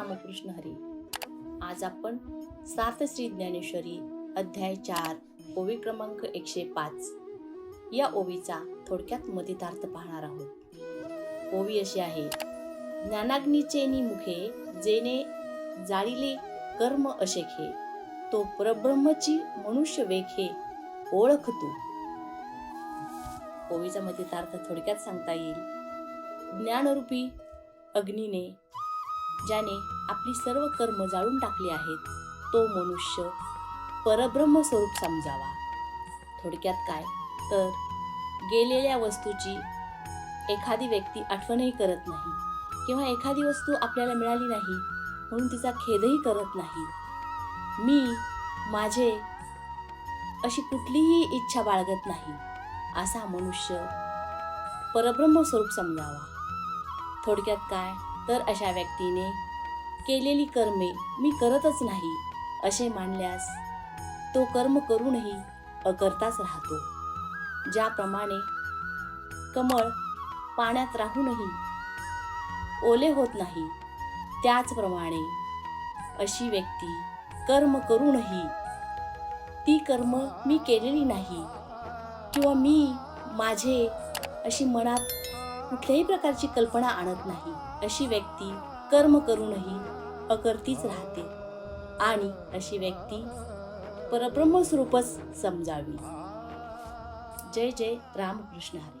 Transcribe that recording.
रामकृष्ण हरी. आज आपण सात श्री ज्ञानेश्वरी अध्याय चार ओवी क्रमांक एकशे पाच. या ओवीचा थोडक्यात मदितार्थ पाहणार आहोत. ओवी अशी आहे ज्ञानाग्नीचे नि मुखे जेने जाळीले कर्म अशेखे तो परब्रह्मची मनुष्य वेखे ओळख तू ओवीचा मदितार्थ थोडक्यात सांगता येईल. ज्ञानरूपी अग्नीने ज्याने आपली सर्व कर्म जाळून टाकली आहेत तो मनुष्य परब्रह्म स्वरूप समजावा. थोडक्यात काय? तर गेलेल्या वस्तूची एखादी व्यक्ती आठवणही करत नाही किंवा एखादी वस्तू आपल्याला मिळाली नाही म्हणून तिचा खेदही करत नाही. मी माझे अशी कुठलीही इच्छा बाळगत नाही असा मनुष्य परब्रह्म स्वरूप समजावा. थोडक्यात काय? तर अशा व्यक्तीने केलेली कर्मे मी करतच नाही असे मानल्यास तो कर्म करूनही अकर्ताच राहतो. ज्याप्रमाणे कमळ पाण्यात राहूनही ओले होत नाही त्याचप्रमाणे अशी व्यक्ती कर्म करूनही ती कर्म मी केलेली नाही किंवा मी माझे अशी मनात कुठल्याही प्रकारची कल्पना आणत नाही. अशी व्यक्ती कर्म करूनही अकर्तीच राहते. आणि अशी व्यक्ती परब्रह्म स्वरूपच समजावी. जय जय रामकृष्ण हरी.